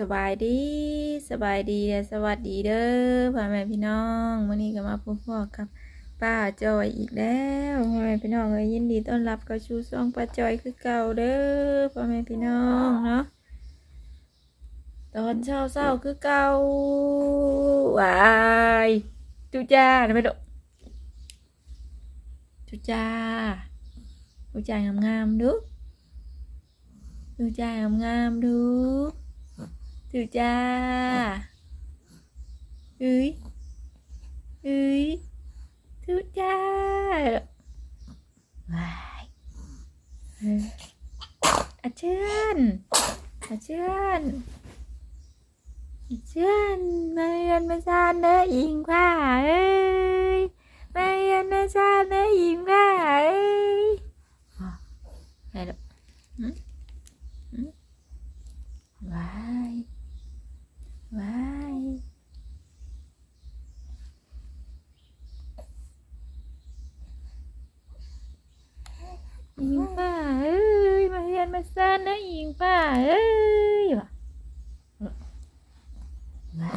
สบายดีสบายดีและสวัสดีเด้อพ่อแม่พี่น้องวันนี้ก็มาพบพ่อกับป้าจอยอีกแล้วพ่อแม่พี่น้องเอ้ยยินดีต้อนรับเข้าสู่ช่องป้าจอยคือเก่าเด้อพ่อแม่พี่น้องเนาะตอนเช้าเช้าๆคือเก่าวายจุจ้านะไม่ดกจุจ้าจุจ้างามๆดูจุจ้างามๆดู ถือจ้าเอ้ยเอ้ยถือจ้าว้ายเอออาเชิญอาเชิญอาเชิญมาเรียนมาซานเด้ออิงผ้าเอ้ยมาเรียนมาซานเด้ออิงผ้าเอ้ยอ๋อไปแล้วหืมหืมว้าย ว้ายอิงป้าเอ้ย มาเรียนมาซ่านนะอิงป้าเอ้ยว่ะว้า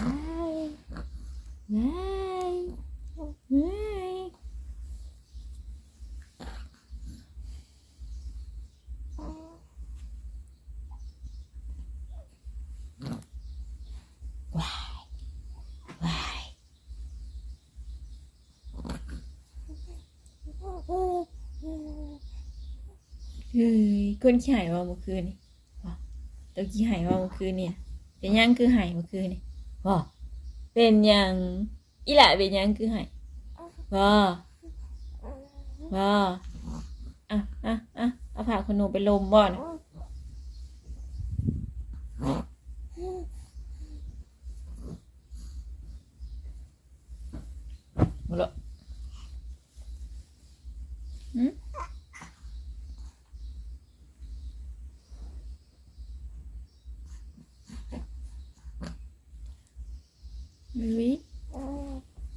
ยว้ายว้ายว้าย เฮ้ยคนขี้หายว่าเมื่อคืนนี่ว่ะตัวขี้หายว่าเมื่อคืนเนี่ยเป็นยังคือหายเมื่อคืนนี่ว่ะเป็นยังอีหละเป็นยังคือหายว่ะว่ะอะอะอะเอาผ่าคนหนูไปลมบ่อนะมดละหืม เอ้ย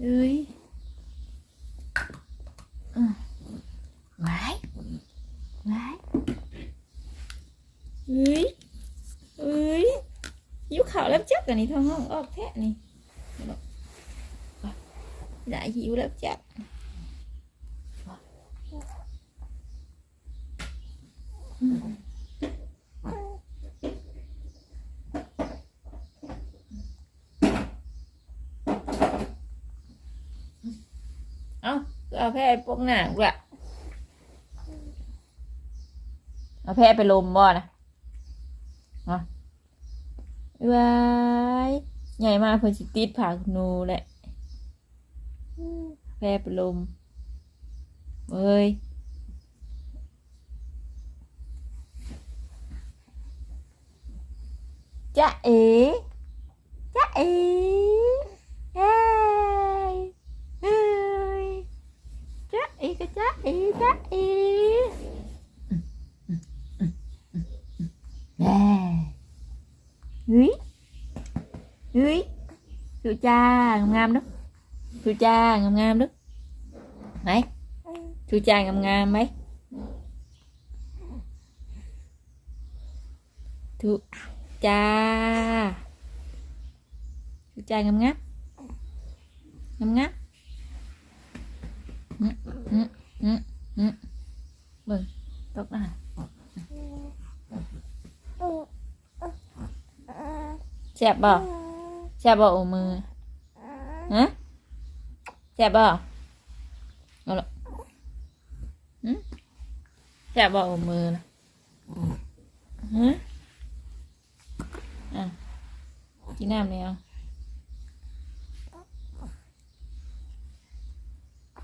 เอ้ยอะไว้ไว้เอ้ยเอ้ยยิ้วขาวแล้วจัก อันนี้ท้องห้องออกแท้นี่บอกว่าได้หิวแล้วจักอืมเอาเอาแพร่ปกหนังด้วยเอาแพร่ไปลมบ่นะอาไว้ายใหญ่มากเพิ่นสิติดผ่าคุณนูแหละแพร่ไปลมเอ้ยจ๊ะเอ๋จ๊ะเอ๋เฮ้ยเฮ้ยจ๊ะเอ๋ก็จ๊ะเอ๋จ๊ะเอ๋แม่เฮ้ย เฮ้ยสุจ้างามๆเด้อสุจ้างามๆเด้อไหนสุจ้าง ามๆไหมทุจ้าสุจ้างามๆงามงามอืมอืมอืมอืมเบิ่งตกนะแซ่บบ่แซ่บบ่โอมือฮะแซ่บบ่เอาละหืมแซ่บบ่โอมือนะฮะอ่ะกินน้ำเลยเอา จึงนึงจึงจึงนึงจึงจะบอกเองท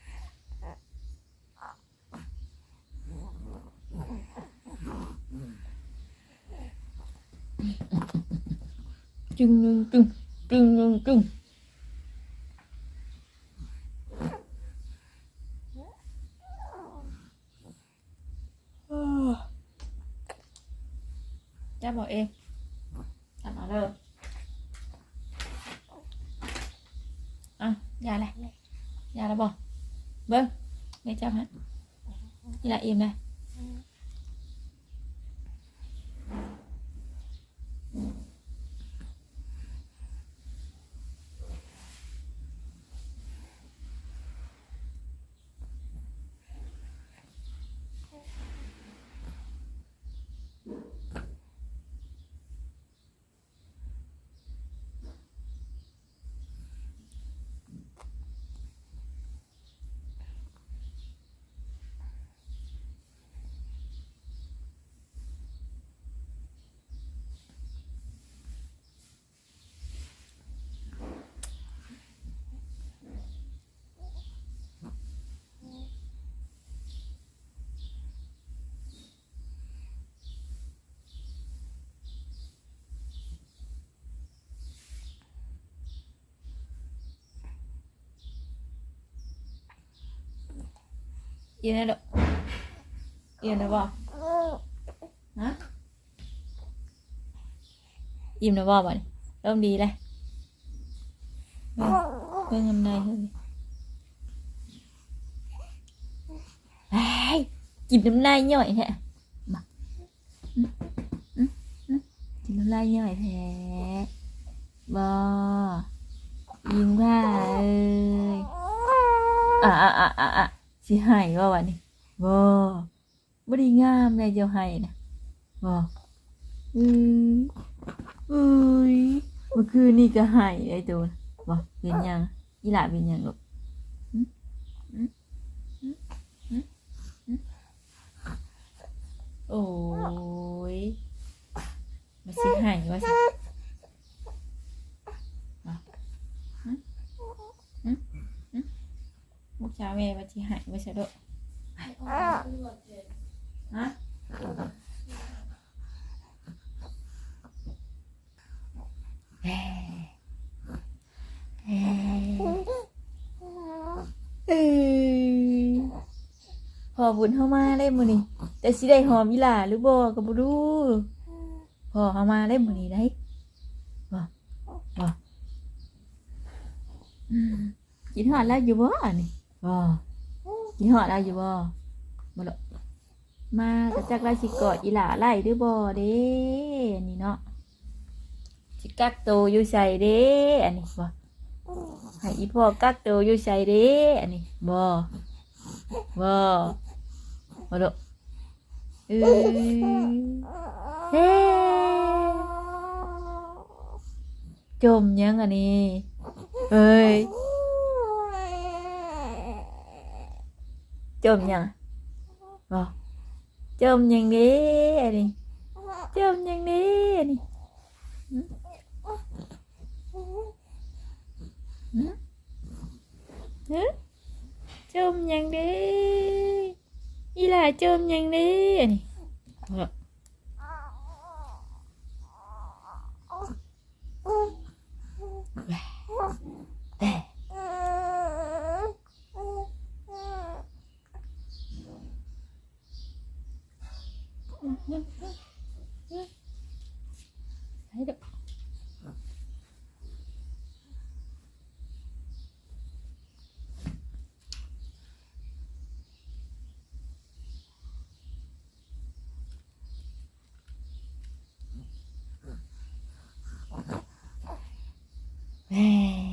ำมาเลยอ่ะยาอะไรยาอะไรบอกเบิ้งไม่จับฮะนี่ละอิ่มเลย อิ่มแล้วลูกอิ่ม แล้วบ่ฮะอิ่มแล้วบ่บ่นี่เริ่มดีเลยเบิ่งเบิ่งน้ำในเฮ้ยไอ้ยกินน้ำในย่อยแท้มาอืมอืมอืมกินน้ำลายย่อ ยแท้บ่ยิงว่าเอ้ยอะอะอะอะอะสิให้ว่าวันนี้บ่บ่ได้งามเลยเจ้าให้นะบ่อืออุ้ยเมื่อคืนนี่ก็ให้ไอ้ตัวน่ะบ่เป็นหยังอีหล่าเป็นหยังลูกหึหึหึหึหึโอ้ยมาสิให้ว่าสิบ่หึหึหึ ลูกชาวแม่ว่าสิให้ว่าสิลูกฮะเอ้ยพอบุญเข้ามาได้มื้อนี้แต่สิได้หอมอีหล่าหรือบ่ก็บ่รู้พอเข้ามาได้มื้อนี้ได้บ่บ่อืมกินฮอดแล้วอยู่บ่อันนี้ บ่กินฮอดแล้อยู่บ่บ่ดอกมาก็จักว่าสิกอดอีหล่าไล่หรือบ่เด้อันนี้เนาะสิกักโตวอยู่ใส่เด้ อันนี้บ่ให้อีพ่อกักตัวอยู่ใส่เด้อันนี้บ่บ่บ่ดอกเอ้ยเฮ้จมยังอันนี้เอ้ย จมยังบ่จมยังนี้อันนี้จมยังนี้อันนี้หืมหืม hứ chôm nhằng đi ý là chôm nhằng đi nè Được. Đây. 哎。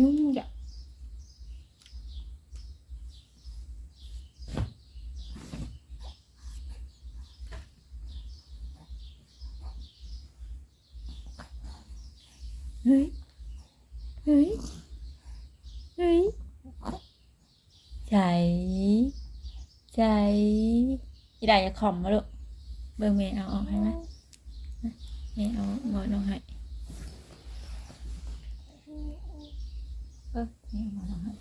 ยุ่งจ้ะเฮ้ยเฮ้ยเฮ้ยใจใจอีได้อย่าข อมมาลูก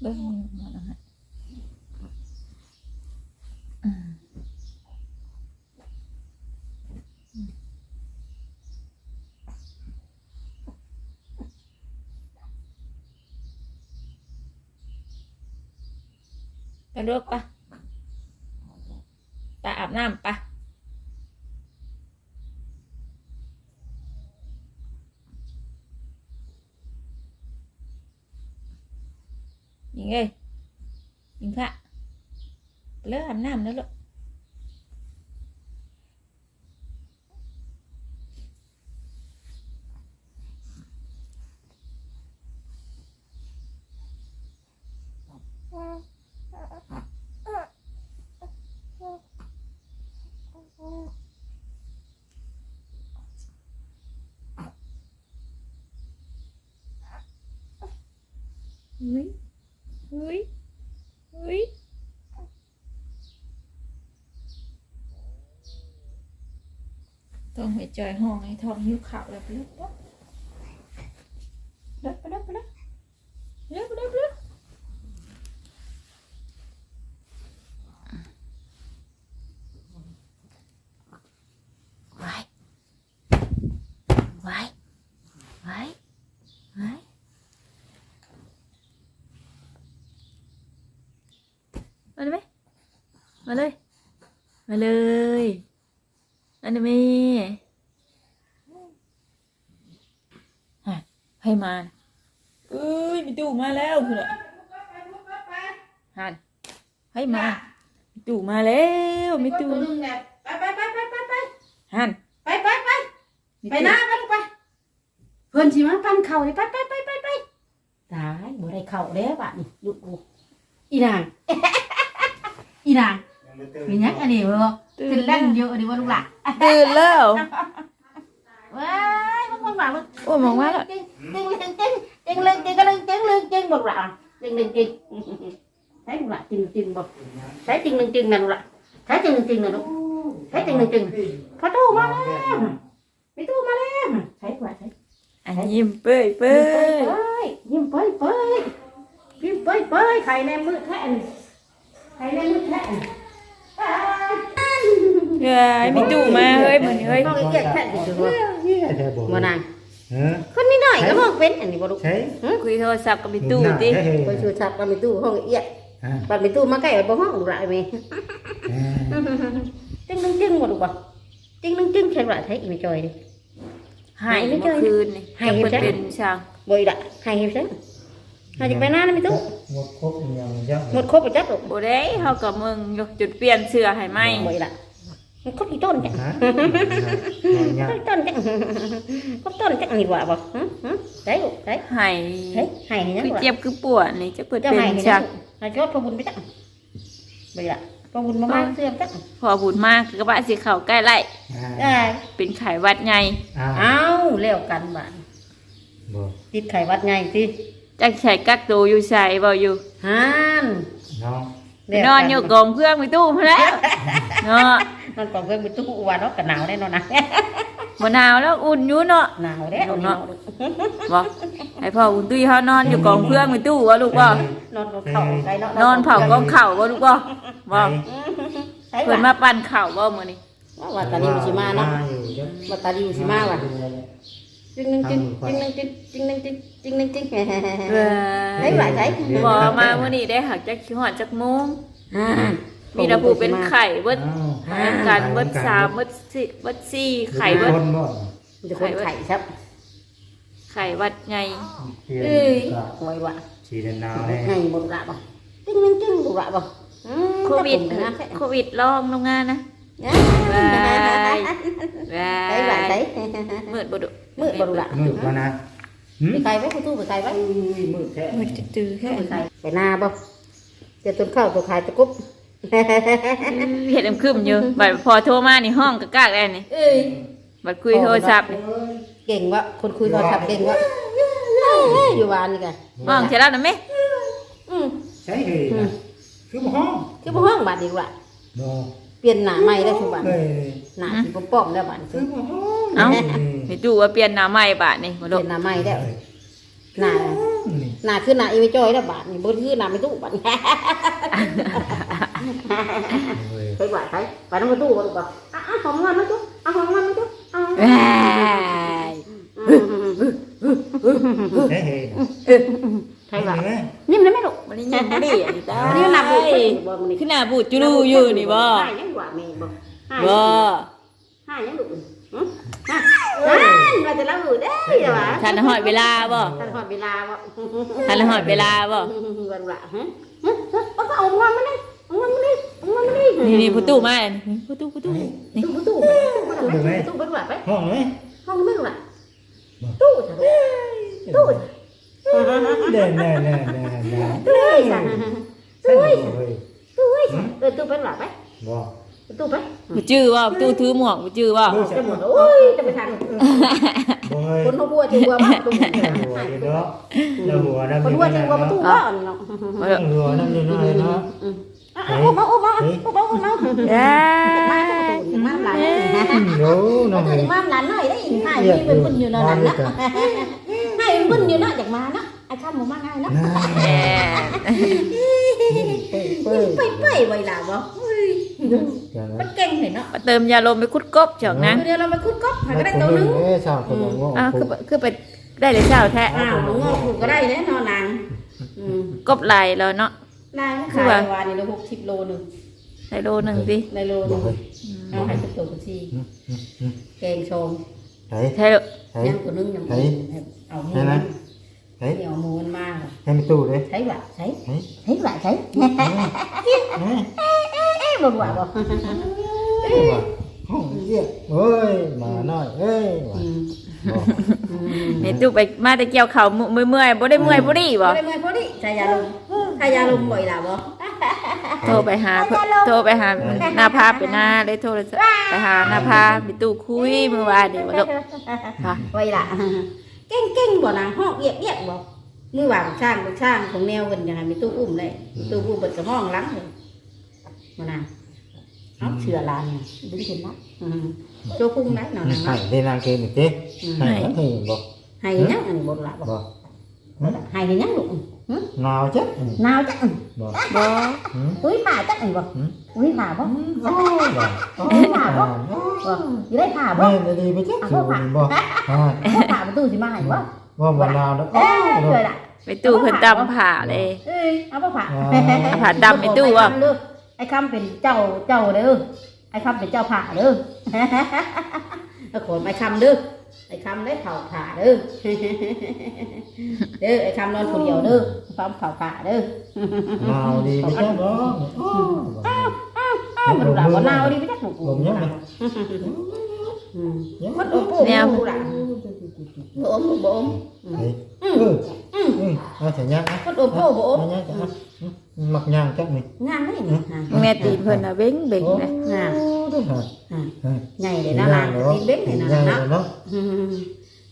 เบิ่งเมย์เอา nghe ơi những phạm lỡ hàm nam nữa luôn. ต้องไปจอยห้องให้ท้องหิวขาวแล้วไปเลยไปเลยไปเลยไปลยไปเลยไปเลยไปเลยไว้ไว้ไว้ไว้มาเลยไหมมาเลยมาเลยอันนี้มีฮะให้ มาน่ะเอ้ยมีตู่มาแล้วคุณอะหันให้มามีตู่มาแล้วมีตู่ตัวนึงเนี่ยไปไปไปไปไปไปหันไปไปไปมีไปตู่นะไปลูกไปเพื่อนสิมาปั้นเข่าเลยไปไปไปไปไปตายบ่ได้เข่าแล้วบัดนี่ลูกกูอีนางอีนางมีหยังอันนี้บ่เป็นแล่นเยอะอันนี้บ่ลูกหล่ะตื่นแล้วว้ายมันคนว่ามันโอ้มองว่าแล้วจริงจริงจริงจริงจริงเลยจริงก็เลยจริงเลยจริงบ่ลูกหล่ะจริงจริงจริงใช่ลูกหล่ะจริงจริงบ่ใช่จริงจริงนะลูกหล่ะใช่จริงจริงนะลูกใช่จริงจริงพอตู้มาแล้วมีตู้มา แล้วใช่กว่าใช่อันยิ้มเป้ยเป้ยิ้มยเป้ยยิ้มเป้ยเป้ยยิ้มเป้ยเป้ยไข่ในมือแท่นไข่ในมือแท่นเฮ้ยมีตู่มาเฮ้ยเหมือนเฮ้ยมองอีกแยก แท่นอีกตัวเฮียแท้บ่มานางเออ คนนี้หน่อยก็มองเป็นอันนี้บ่ลูกใช่คุยโทรศัพท์กับมีตู่ติไปชูชับกันมีตู้ห้องเอียดฮะบัดมีตู้มาใกล้บ่ห้องดูหลายมีเออจึงนึงจึงบ่ลูกบ่จึงนึงจึงใช่บ่ใช่อีไม่จอยดิ หายเมื่อคืนนี่หายจะเมื่อเปิดคืนเป็นช่างบ่อีละให้เฮ็ดซังหาจักไปหน้านะมีตู้หมดครบอีกอย่างยังหมดครบไปจักลูกบ่ได้เฮากับมึงยกจุดเปลี่ยนเสื้อให้ไหมบ่อีละมันครบอีต้นจังฮะยัง ต้นจังครบต้นจังนี่ว่าบ่หึหึได้ลูกได้ให้เฮ้ยให้ให้ยังคือลูกเจ็บคือปวดนี่จะเปิดเจ้าเป็ให้นให้ช่ายังงลูกให้ยอดพระบุญไปจังบ่อีละพระบุญมามาเสื่อมจังพอบุญมากกระบะสีขาวใกล้ไล่ได้เป็นไขหวัดใหญ่อ้าวเอ้าแล้วกันบาดบ่ติดไข้หวัดใหญ่ติจักใช้กักตัวอยู่ใส่บ่อยู่ฮานน้องไปนอนอยู่กองเพื่อนไปตู้มาแล้วเนาะ นอนกองเพิ่นไปตู้ว่าเนาะก็หนาวแน่นอนนะบ่หนาวแล้วอุ่นอยู่เนาะหนาวแล้วนี่เนาะบ่ให้พ่ออุ่นตุ้ยเฮานอนอยู่กองเพื่อนไปตู้ว่าลูกบ่นอนบนเขาไกลเนาะนอนเผากองเข่าบ่ลูกบ่บ่ใช่เพิ่นว่ามาปั่นเข่าบ่มื้อนี้ว่าตาลิวสิมาเนาะอยู่เยอะว่าตาลิวสิมาว่ะจึงนึงจึงจึงนึงจึงจึงนึงจึงจึงนึงจึงเอใช่ว่าใช่บ่มามื้อนี้ได้หักจักฮอดจักโมงอ่า มีแต่ผู้เป็นไข่เบิดอ้าวเหมือนกันเบิดสามเบิดสี่เบิดสี่ไข่เบิด คนบ่มีแต่คนไข่ครับไข่วัดไงเปลี่ยนเอ้ยก็หวยว่ะสีแดงนาวแน่ไงบ่ละบ่จึงนึงจึงบ่ละบ่โควิดนะโควิดลองโรงงานนะ บาย บายใช่ว่าใช่มืดบ่ดุมืดบ่ละมืดกว่านะหืมไปไกลไว้กูตู้ไปไกลไว้มืดแท้มืดจืดๆแค่ไปไกลไปหน้าบ่จะต้นข้าวตัวขายตะกุบ เห็ดน้ำคืมอยู่บัดพอโทรมานี่ห้องกะกากแอนนี่เอ้ยบัดคุยโทรศัพท์นี่เก่งวะคนคุยโทรศัพท์เก่งวะอยู่บ้านนี่กันห้องใช่แล้วนะแม่อืมใช่เฮ้ยนะคือบ่ห้องคือบ่ห้องบ้านดีกว่าบ่เปลี่ยนหน้าใหม่ได้ทุกบ้านเอ้ยหน้าที่ป้อมๆแล้วบ้านคือบ่ห้องเอ้ามีตู้ว่าเปลี่ยนหน้าใหม่บาดนี่บ่เปดุลี่ยนหน้าใหม่แล้วหน้านี่ หน้าคือหน้าอีไม่จ้อยแล้วบ้านนี่บ่คือหน้าไม่ตู้บ้านเว้ยไปบ้านไปไปน้ำประตูบ่ลูกบ่อะอะหอมงอนมาจุ๊อะหอมงอนมาจุ๊อะแหม่เฮ้ยเฮ้ยใช่ป่ะเห็นไหมนิ่มได้ไหมลูกมันนี่ยังบ่ได้อันนี้ตาอันนี้หน้าบูดบ่มันนี่ขึ้นหน้าบูดจุลูอยู่นี่บ่หายังกว่าแม่บ่หาบ่หายังลูกหึหา นั่นว่าแต่ละบูดเด้ออย่าว่าทันฮอดเวลาบ่ทันหอดเวลาบ่ทันฮอดเวลาบ่วันละฮะเอาก็เอางอนมาเลยเอางอนมาเลยเอางอนมาเลยนี่นี่ประตูมานี่ประตูประตูนี่ตู้ตู้ตู้ตู้ตู้ตู้ไปห้องไหนห้องไม่รู้ละตู้จ้ะตู้แน่แน่แน่แน่แน่ตู้จ้ะใช่เลยตู้จ้ะเออตู้ไปหลับไปบ่ ตู้ไปบ่จื้อว่าประตูถือหมวกบ่จื้อว่าจะหมดโอ้ยจะไปทางบ่เฮ้ยคนหัวจะหัวมากตรงนี้หัวอยู่เนาะแล้วหัวนั่นคนหัวจะหัวประตูบ้านเนาะหัวนั่นนี่เนาะเนาะโอ้มาโอ้มาโอ้มาโอ้มาเอ้ยมาหลานโน้น้องมาเฮ้ยถึงมาหลานหน่อยได้อีกให้พี่เป็นคนอยู่นั่นนะให้เป็นคนอยู่นั่นอยากมานะไอ้ข้ามหมูมาง่ายนะ แหมไปไปไว้ล่ะบ่มันเก่งเห็นเนาะมาเติมยาลมไปคุดกบจอกนะเดี๋ยวเราไปคุดก๊อกหาก็ได้ตัวนึงเอ้ชาวเขาบอกว่าอ้าวคือคือไปได้เลยเช้าแท้อ้าวงอกถูกก็ได้แน่นอนนางอืมกบลายแล้วเนาะนางขายวันนี้เราหกสิบโลหนึ่งได้โลหนึงสิในโลหนึ่งเอาให้เป็นตัวกุชีแกงชมเฮ้ยใช่ลูกเฮ้ยยังตัวนึงยังเอาหมู เฮ้ยเอาหมูมันมากให้มีตู้เลยใช้แบบใช้เฮ้ยใช้แบบใช้เฮ้ยเอ๊ะบ่บ่บ่ห้องเยี่ยเอ้ยมาหน่อยเอ้ยอืมนี่ตู้ไปมาแต่เกี่ยวเขาวเมื่อยๆบ่ได้เมื่อยบ่ดีบ่บ่ได้เมื่อยพอดีใช้ยาลมใช้ยาลมบ่อยล่ะบ่โทรไปหาเพิ่นโทรไปหาหน้าพาไปหน้าได้โทรศัพท์ไปหาหน้าพาไปตู้คุยเมื่อวานนี่บ่ลูกค่ะไว้ล่ะ เก่งเก่งบ่นางห้องเอียกเอียกบ่มือว่าช่างเป็นช่างของแนวกันยังไงมีตู้อุ้มได้ตู้อุ้มเปิดกับห้องหลังเลยบ่นางเอาเชื่อลานดึงขึ้นนะโจพุ่งได้หนอนให้นางได้นางเกณฑ์อีกทีให้ให้บอกให้ยังอันบ่ล่ะบ่บอกให้ยังลูก หนาวจ๊ะนาวจังบอกบ่อุ้ยผ่าจังบ่อุ้ยผ่าบ่บอกอุ้ยผ่าบ่บ่อยู่ได้ผ่าบ่แม่ดีไปจ๊ะสูงบอกอ่าพ่อผ่าประตูสิมาให้บ่ว่าบ่หนาวแล้วเอ้ยเจอละไปตู้เพิ่นตำผ่าเลยเอ้ยเอาบ่ผ่าเอาผ่าดำไปตู้อะไอ้คำเป็นเจ้าเจ้าเด้อไอ้คำเป็นเจ้าผ่าเด้อไอ้ขนไอ้คำเด้อ ไอ้คำได้เผาผ่าเด้อ เด้อไอ้คำนอนคนเดียวเด้อพร้อมเผาผ่าเด้อหนาวดีไปจ๊ะบอกอ้าวมันดูหลังว่าหนาวดิไม่ได้ถูกผมยังไงมันโอ้โหดูหลังบ่อมบ่อมเฮ้ยเออเออเอาแต่ยังอะมันโอ้โหบ่อมยังจ้ะ มักย่างจักนี่งานนี่นี่แม่ตีนเพิ่นน่ะเบ้งเบ้งนะงานฮะใหญ่เลยนะนางตีเบ้งเลยนะย่างนะเนาะ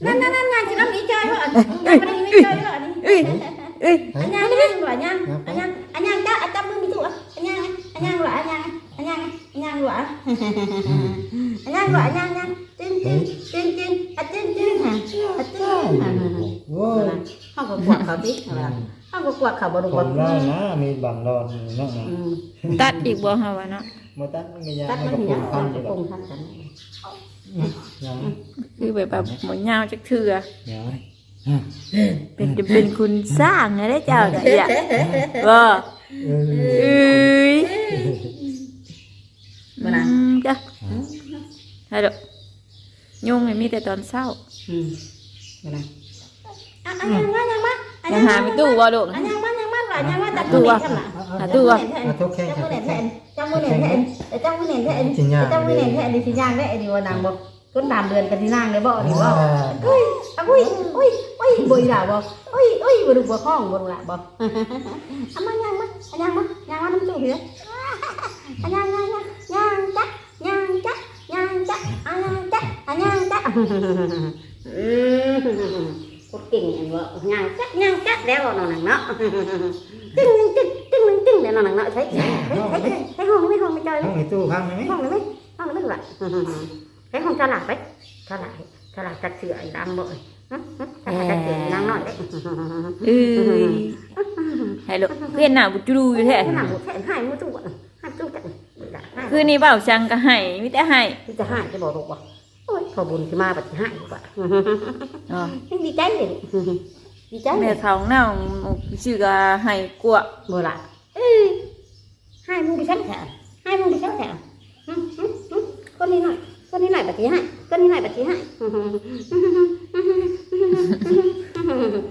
นั่นนั่นนั่นงานที่น้ำนี้ใจว่าอันนี้ไม่ใจว่าอันนี้เอ้ยเอ้ยอันยังนี่หรออันยังอันยังอันยังจ้าอันจับมือมีตัวอันยังอันยังหรออันยังอันยังอันยังหรออันยังหรออันยังยังจิ้นจิ้นจิ้นจิ้นอันจิ้นจิ้นฮะอันจิ้นโว้ยห้องก็กวดเขาดิห้อง ก็กวดเขาบริผวารมได้นะมีบางดอนเนาะตัดอีกบ่ฮะวะเนาะมาตัดมันก็ยาตัดให้มันกับเหี่ปูยวพันจะไปปแบรุบงทันกันยังคือแบบแบบหมดยาวจักเทื่อยังเป็นจะเป็นคุณสร้างไงได้เจ้าน่ะอย่าบ่เออเอ้ยมานะอืมจ้ะฮัลโหลยุงนี่มีแต่ตอนเช้าอืมมานะอันยังมายังมา ยังหาไม่ตู้บ่ลูก อันยังมายังมาหรอยังมาตัดตัวกันล่ะหาตู้บ่ทุกแข่งจับทุมือกแหนแข่งแทนจับมือแหนแทนจับมือแหนแทนจับมือแหนแทนดิสิย่างได้ไอ้ดิว่านางบอกก้นดามเดือนกันที่นางได้บ่ดิบ่อุ้ยอุ้ยอุ้ยอุ้ยบ่อีหล่าบ่อุ้ยอุ้ยบ่ดูบ่ห้องบ่ดูล่ะบ่อามาย่างมาย่างมาย่างมาน้ำตู้เด้ย่างย่างย่างย่างจักย่างจั กย่างจักอ่ย่างจักอ่ย่างจักอืมกดเก่งอันว่าย่างจักย่างจักแล้วเนาะเนาะตึ้งตึ้งตึ้งตึ้งเดี๋ยวเนาะเนาะใช้ใช้ใช้ห้องไม่ห้องไม่จอยห้องในตู้พังไหมห้องเลยไหมห้องเลยไหมล่ะใช้ห้องฉลาดไหมฉลาดฉลาดจัดเสือไอ้ดำบ่อยฉลาดจัดเสือนางน้อยได้เอ้ยฮัลโหลเพื่อนหน้าบุจูรูอยู่แท้ขนาดหมดแขนหายมือตู้อะหายตู้จัดคืนนี้เบาจังก็ให้มีแต่ให้คือจะหายจะบอกถูกป่ะ พอบุญที่มาบัดหายถูกป่ะอ๋อ ดีใจเลยดีใจเลแม่ยเขาเน่าชื่อก็ให้กลัวบ่ละเอ้ยหายมือดิฉันแถวหายมือดิฉันแถวคนนี้หน่อยคนนี้หน่อยบัดนี้หายคนนี้หน่อยบัดนี้หาย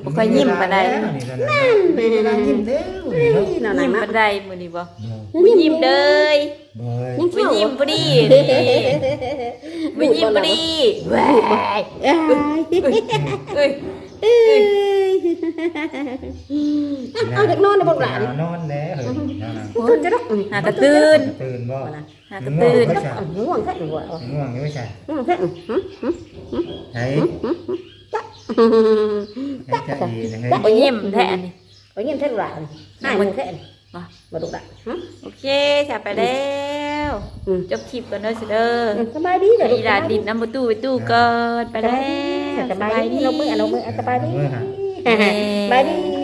บ่ค่อยยิ้มปานใดนี่ตอนนั้นเป็นเวลายิ้มเด้อนี่เนาะนี่นั่นยิ้มน่ะปานใดมื้อนี้บ่เนาะบ่ยิ้มเด้ยบ่เอ้ยบ่ยิ้มบ่ดี นี่บ่ยิ้มบ่ดีแหวเอ้ยเอ้ยเอ้ยเอาเด็กนอนในบ่หลานนอนแล้วเฮ้ยนั่นน่ะตื่นจะรักหากระตื่นตื่นบ่หากระตื่นง่วงแค่หนึ่งว่ะง่วงอยู่ไม่ใช่ง่วงแค่หนึ่งไหนให้จะอีนะเฮ้ยบ่ยิ้มแท้นี่ไปเงี้ยแค่หลานให้มันแค่มาดูได้โอเคจะไป แล้วจบคลิปกันเด้อสิเด้อสบายดีเลยอีหลาดินน้ำประตูไปตู้เกินไปแล้ว สบายดีเราเมื่อเราเมื่อสบายดีเมื่อหาสบายดี